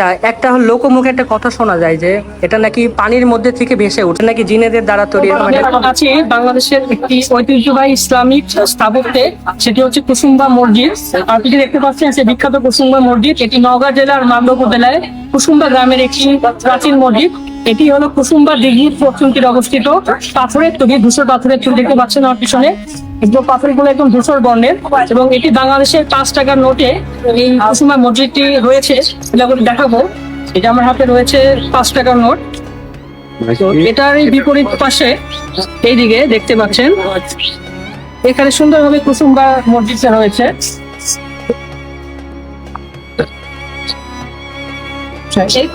আচ্ছা একটা লোকমুখে একটা কথা শোনা যায় যে এটা নাকি পানির মধ্যে থেকে ভেসে ওঠে নাকি জিনেদের দ্বারা তৈরি কাছে বাংলাদেশের একটি ঐতিহ্যবাহী ইসলামিক স্থাপত্যে সেটি হচ্ছে কুসুম্বা মসজিদ। আপনি দেখতে পাচ্ছেন সে বিখ্যাত কুসুম্বা মসজিদ? এটি নওগাঁ জেলার মালদা উপজেলায় কুসুম্বা গ্রামের একটি প্রাচীন মসজিদ। এটি হলো কুসুম্বা দিঘির পশ্চিম তীরে অবস্থিত। পাথরের তৈরি, ধূসর পাথরের তৈরি দেখতে পাচ্ছেন আমার পিছনে। এগুলো পাথরগুলো একদম ধূসর বর্ণের। এবং এটি বাংলাদেশের পাঁচ টাকার নোটে এই কুসুম্বা মসজিদটি রয়েছে। এটা দেখাবো। এটা আমার হাতে রয়েছে পাঁচ টাকার নোট। এটার এই বিপরীত পাশে, এইদিকে দেখতে পাচ্ছেন। এখানে সুন্দরভাবে কুসুম্বা মসজিদটা রয়েছে। এই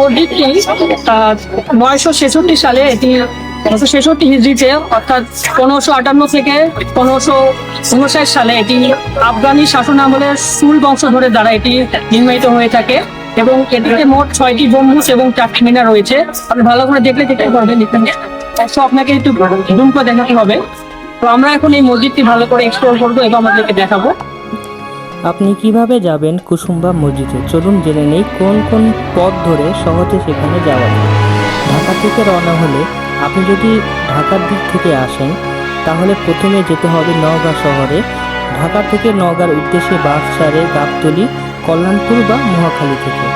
মসজিদটি নয়শো ছেষট্টি সালে এটি ছেষট্টি হিজড়িতে, অর্থাৎ পনেরোশো আটান্ন থেকে পনেরোশো উনষাট সালে এটি আফগানি শাসন আমলের সুল বংশধরের দ্বারা এটি নির্মিত হয়ে থাকে এবং এটিতে মোট ছয়টি গম্বুজ এবং চারটি মিনার রয়েছে। আপনি ভালো করে দেখলে দেখতে পারবেন এখানে। অবশ্য আপনাকে একটু দেখাতে হবে। তো আমরা এখন এই মসজিদটি ভালো করে এক্সপ্লোর করব এবং আমাদেরকে দেখাবো। আপনি কীভাবে যাবেন কুসুম্বা মসজিদে? চলুন জেনে নেই কোন কোন পথ ধরে সহজে সেখানে যাওয়া যায়। ঢাকা থেকে রওনা হলে আপনি যদি ঢাকার দিক থেকে আসেন, তাহলে প্রথমে যেতে হবে নওগাঁ শহরে। ঢাকা থেকে নওগাঁর উদ্দেশ্যে বাস ছাড়ে গাবতলি, কল্যাণপুর বা মহাখালী থেকে।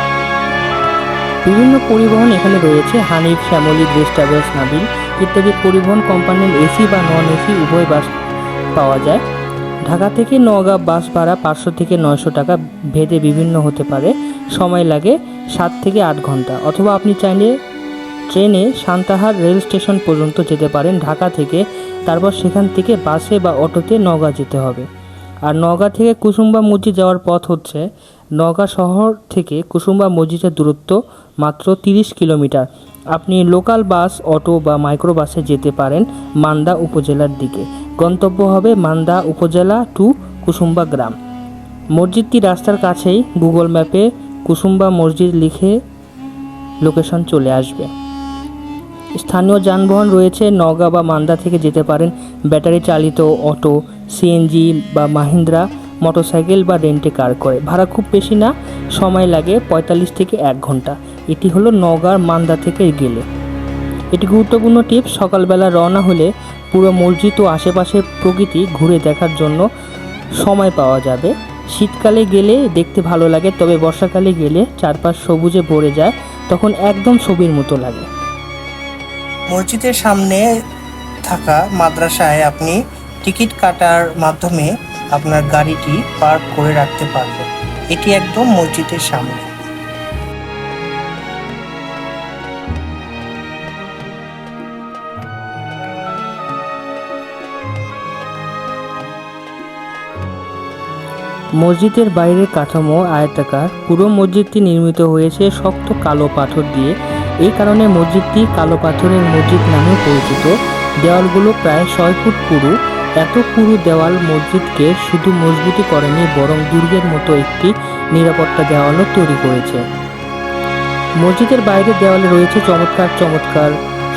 বিভিন্ন পরিবহন এখানে রয়েছে, হানিফ, শ্যামলী ট্রাভেলস, নাবিল ইত্যাদি পরিবহন কোম্পানির এসি বা নন এসি উভয় বাস পাওয়া যায়। ঢাকা থেকে নওগাঁ বাস ভাড়া পাঁচশো থেকে নয়শো টাকা ভেদে বিভিন্ন হতে পারে। সময় লাগে সাত থেকে আট ঘণ্টা। অথবা আপনি চাইলে ট্রেনে সান্তাহার রেল স্টেশন পর্যন্ত যেতে পারেন ঢাকা থেকে। তারপর সেখান থেকে বাসে বা অটোতে নওগাঁ যেতে হবে। আর নওগাঁ থেকে কুসুম্বা মসজিদ যাওয়ার পথ হচ্ছে নওগাঁ শহর থেকে কুসুম্বা মসজিদের দূরত্ব মাত্র তিরিশ কিলোমিটার। আপনি লোকাল বাস, অটো বা মাইক্রো বাসে যেতে পারেন মান্দা উপজেলার দিকে। গন্তব্য হবে মান্দা উপজেলা টু কুসুম্বা গ্রাম। মসজিদটি রাস্তার কাছেই গুগল ম্যাপে কুসুম্বা মসজিদ লিখে লোকেশন চলে আসবে। স্থানীয় যানবাহন রয়েছে, নওগাঁ বা মান্দা থেকে যেতে পারেন। ব্যাটারি চালিত অটো, সিএনজি বা মাহিন্দ্রা মোটরসাইকেল বা রেন্টে কার করে। ভাড়া খুব বেশি না, সময় লাগে পঁয়তাল্লিশ থেকে এক ঘণ্টা। এটি হলো নওগাঁর মান্দা থেকে গেলে। এটি গুরুত্বপূর্ণ টিপ, সকালবেলা রওনা হলে পুরো মসজিদ ও আশেপাশের প্রকৃতি ঘুরে দেখার জন্য সময় পাওয়া যাবে। শীতকালে গেলে দেখতে ভালো লাগে, তবে বর্ষাকালে গেলে চারপাশ সবুজে ভরে যায়, তখন একদম ছবির মতো লাগে। মসজিদের সামনে থাকা মাদ্রাসায় আপনি টিকিট কাটার মাধ্যমে আপনার গাড়িটি পার্ক করে রাখতে পারবেন এটি একদম মসজিদের সামনে। মসজিদের বাইরের কাঠামো আয়তাকার, পুরো মসজিদটি নির্মিত হয়েছে শক্ত কালো পাথর দিয়ে। এই কারণে মসজিদটি কালো পাথরের মসজিদ নামে পরিচিত। দেওয়ালগুলো প্রায় ছয় ফুট পুরু। এত পুরু দেওয়াল মসজিদকে শুধু মজবুতি করেনি, বরং দুর্গের মতো একটি নিরাপত্তা দেওয়ালও তৈরি করেছে। মসজিদের বাইরের দেওয়ালে রয়েছে চমৎকার চমৎকার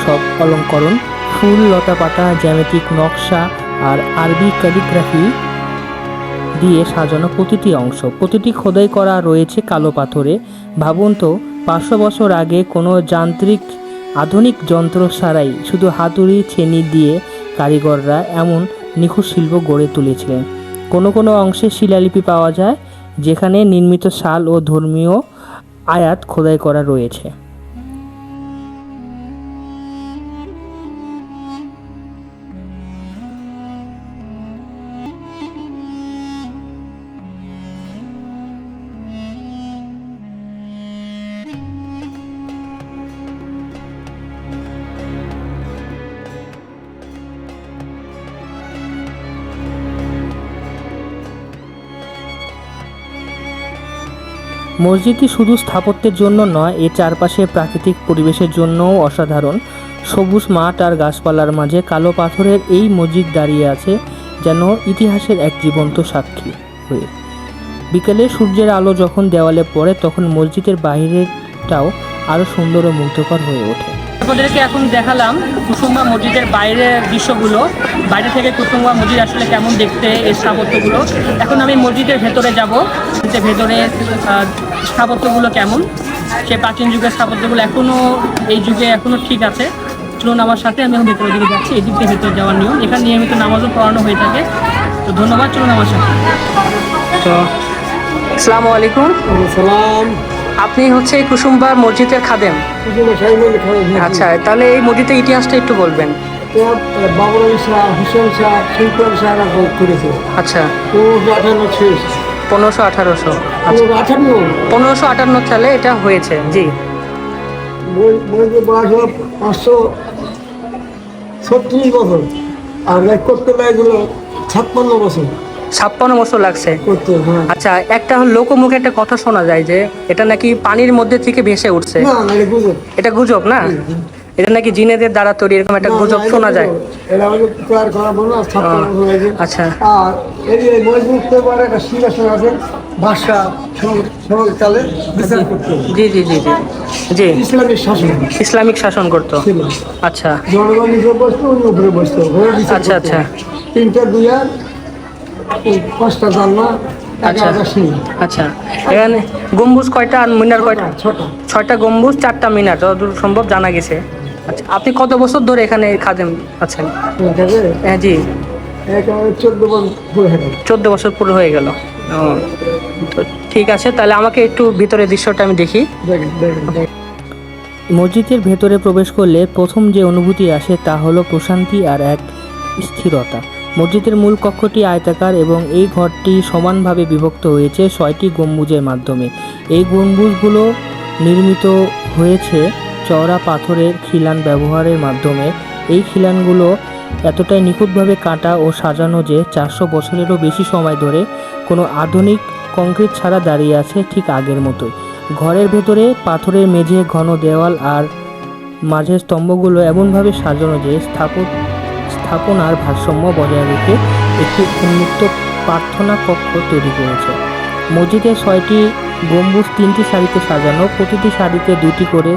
সব অলঙ্করণ, ফুল লতা পাতা জ্যামিতিক নকশা আর আরবি ক্যালিগ্রাফি দিয়ে সাজানো প্রতিটি অংশ। প্রতিটি খোদাই করা রয়েছে কালো পাথরে। ভাবুন তো, পাঁচশো বছর আগে কোনো যান্ত্রিক আধুনিক যন্ত্র ছাড়াই শুধু হাতুড়ি, ছেনি দিয়ে কারিগররা এমন নিখুঁত শিল্প গড়ে তুলেছিলেন। কোনো কোনো অংশে শিলালিপি পাওয়া যায়, যেখানে নির্মিত শাল ও ধর্মীয় আয়াত খোদাই করা রয়েছে। মসজিদটি শুধু স্থাপত্যের জন্য নয়, এর চারপাশে প্রাকৃতিক পরিবেশের জন্যও অসাধারণ। সবুজ মাঠ আর গাছপালার মাঝে কালো পাথরের এই মসজিদ দাঁড়িয়ে আছে, যেন ইতিহাসের এক জীবন্ত সাক্ষী হয়ে। বিকেলে সূর্যের আলো যখন দেওয়ালে পড়ে, তখন মসজিদের বাইরেটাও আরও সুন্দর ও মুগ্ধকর হয়ে ওঠে। আপনাদেরকে এখন দেখালাম কুসুম্বা মসজিদের বাইরের দৃশ্যগুলো। বাইরে থেকে কুসুম্বা মসজিদ আসলে কেমন দেখতে এই স্থাপত্যগুলো। এখন আমি মসজিদের ভেতরে যাব। যে ভেতরে স্থাপত্যগুলো কেমন? সে প্রাচীন যুগের স্থাপত্যগুলো এখনও এই যুগে এখনও ঠিক আছে। চলুন আমার সাথে আমি এখন ভেতরের দিকে যাচ্ছি। এদিক দিয়ে ভেতরে যাওয়ার নিয়ম। এখানে নিয়মিত নামাজও পড়ানো হয়ে থাকে। তো ধন্যবাদ চলুন আমার সাথে। তো আসসালামু আলাইকুম। সালাম আপনি হচ্ছে কুসুমবার কুসুম্বা মসজিদের খাদেম। আচ্ছা তাহলে এই মসজিদের ইতিহাসটা একটু বলবেন। শাহ আচ্ছা। পনেরোশো আঠারোশো। আচ্ছা। পনেরোশো সালে এটা হয়েছে, জি। পাঁচশো ছত্রিশ বছর। আর এক করতে লাগছিল ছাপ্পান্ন বছর। ছাপ্পান্ন বছর লাগছে। হ্যাঁ। আচ্ছা একটা লোকমুখে একটা কথা শোনা যায় যে এটা নাকি পানির মধ্যে থেকে ভেসে উঠছে। এটা গুজব। না? এটা নাকি জিনেদের দ্বারা তৈরি এরকম একটা গুজব শোনা যায়। আচ্ছা। করতে। জি জি জি জি। ইসলামিক শাসন। ইসলামিক শাসন করতো। আচ্ছা। বসতো ঘরে বিচার আচ্ছা, আচ্ছা। তিনটা পাঁচটা জানলা আচ্ছা। আচ্ছা। এখানে গম্বুজ কয়টা আর মিনার কয়টা? ছয়টা গম্বুজ চারটা মিনার যতদূর সম্ভব জানা গেছে। আচ্ছা আপনি কত বছর ধরে এখানে খাদেম আছেন? হ্যাঁ জি। চোদ্দ বছর পুরো হয়ে গেল। তো ঠিক আছে তাহলে আমাকে একটু ভিতরে দৃশ্যটা আমি দেখি। মসজিদের ভেতরে প্রবেশ করলে প্রথম যে অনুভূতি আসে তা হলো প্রশান্তি আর এক স্থিরতা। মসজিদের মূল কক্ষটি আয়তাকার এবং এই ঘরটি সমানভাবে বিভক্ত হয়েছে ছয়টি গম্বুজের মাধ্যমে। এই গম্বুজগুলো নির্মিত হয়েছে চওড়া পাথরের খিলান ব্যবহারের মাধ্যমে। এই খিলানগুলো এতটাই নিখুঁতভাবে কাটা ও সাজানো যে চারশো বছরেরও বেশি সময় ধরে কোনো আধুনিক কংক্রিট ছাড়া দাঁড়িয়ে আছে ঠিক আগের মতোই। ঘরের ভেতরে পাথরের মেঝে, ঘন দেওয়াল আর মাঝের স্তম্ভগুলো এমনভাবে সাজানো যে স্থাপত স্থাপনার ভারসাম্য বজায় রেখে একটি উন্মুক্ত প্রার্থনা কক্ষ তৈরি করেছে। মসজিদের ছয়টি গম্বুজ, তিনটি সারিতে সাজানো, প্রতিটি সারিতে দুটি করে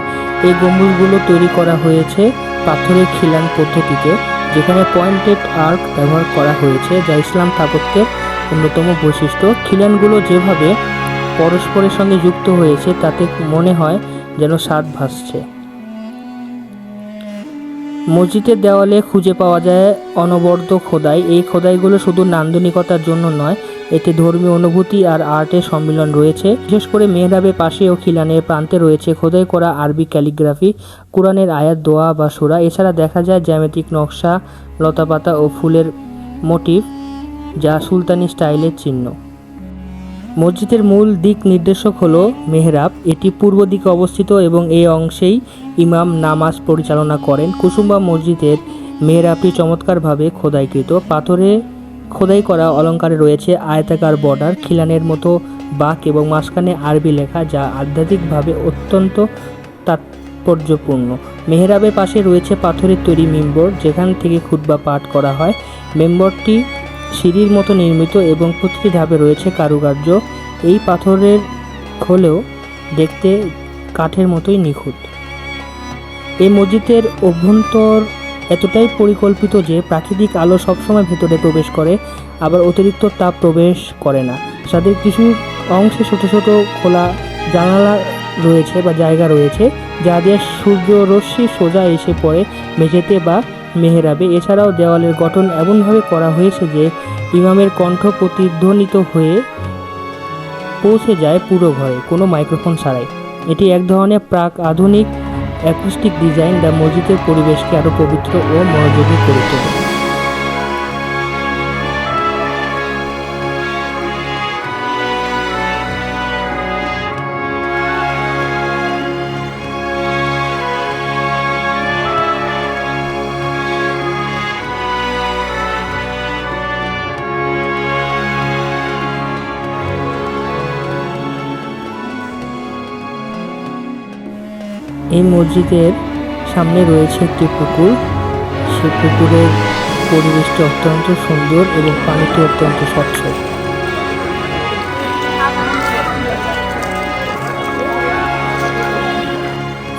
এই গম্বুজগুলো তৈরি করা হয়েছে পাথরের খিলান পদ্ধতিতে, যেখানে পয়েন্টেড আর্ক ব্যবহার করা হয়েছে, যা ইসলাম স্থাপত্যের অন্যতম বৈশিষ্ট্য। খিলানগুলো যেভাবে পরস্পরের সঙ্গে যুক্ত হয়েছে, তাতে মনে হয় যেন স্বাদ ভাসছে। মসজিদের দেওয়ালে খুঁজে পাওয়া যায় অনবর্ত খোদাই। এই খোদাইগুলো শুধু নান্দনিকতার জন্য নয়, এতে ধর্মীয় অনুভূতি আর আর্টের সম্মিলন রয়েছে। বিশেষ করে মেহরাবের পাশে ও খিলানের প্রান্তে রয়েছে খোদাই করা আরবি ক্যালিগ্রাফি, কোরআনের আয়াত, দোয়া বা সুরা। এছাড়া দেখা যায় জ্যামিতিক নকশা, লতাপাতা ও ফুলের মোটিভ, যা সুলতানি স্টাইলের চিহ্ন। মসজিদের মূল দিক নির্দেশক হলো মেহরাব। এটি পূর্ব দিকে অবস্থিত এবং এই অংশেই ইমাম নামাজ পরিচালনা করেন। কুসুম্বা মসজিদের মেহরাবটি চমৎকারভাবে খোদাইকৃত। পাথরে খোদাই করা অলঙ্কারে রয়েছে আয়তাকার বর্ডার, খিলানের মতো বাঁক এবং মাঝখানে আরবি লেখা, যা আধ্যাত্মিকভাবে অত্যন্ত তাৎপর্যপূর্ণ। মেহরাবের পাশে রয়েছে পাথরের তৈরি মেম্বর, যেখান থেকে খুতবা পাঠ করা হয়। মেম্বরটি সিঁড়ির মতো নির্মিত এবং প্রতিটি ধাপে রয়েছে কারুকার্য। এই পাথরের খোলেও দেখতে কাঠের মতোই নিখুঁত। এই মসজিদের অভ্যন্তর এতটাই পরিকল্পিত যে প্রাকৃতিক আলো সবসময় ভেতরে প্রবেশ করে, আবার অতিরিক্ত তাপ প্রবেশ করে না। যাদের কিছু অংশে ছোট ছোট খোলা জানালা রয়েছে বা জায়গা রয়েছে, যা দিয়ে সূর্য রশ্মি সোজা এসে পড়ে মেঝেতে বা মেহেরাবে। এছাড়াও দেওয়ালের গঠন এমনভাবে করা হয়েছে যে, ইমামের কণ্ঠ প্রতিধ্বনিত হয়ে পৌঁছে যায় পুরো ঘরে, কোনো মাইক্রোফোন ছাড়াই। এটি এক ধরনের প্রাক আধুনিক অ্যাকুস্টিক ডিজাইন যা মসজিদের পরিবেশকে আরও পবিত্র ও মনোযোগী করে তোলে। এই মসজিদের সামনে রয়েছে একটি পুকুর। সে পুকুরের পরিবেশটি অত্যন্ত সুন্দর এবং পানিটি অত্যন্ত স্বচ্ছ।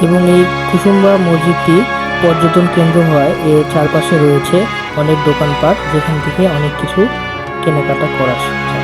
এবং এই কুসুম্বা মসজিদটি পর্যটন কেন্দ্র হয়। এর চারপাশে রয়েছে অনেক দোকানপাট, যেখান থেকে অনেক কিছু কেনাকাটা করা যায়।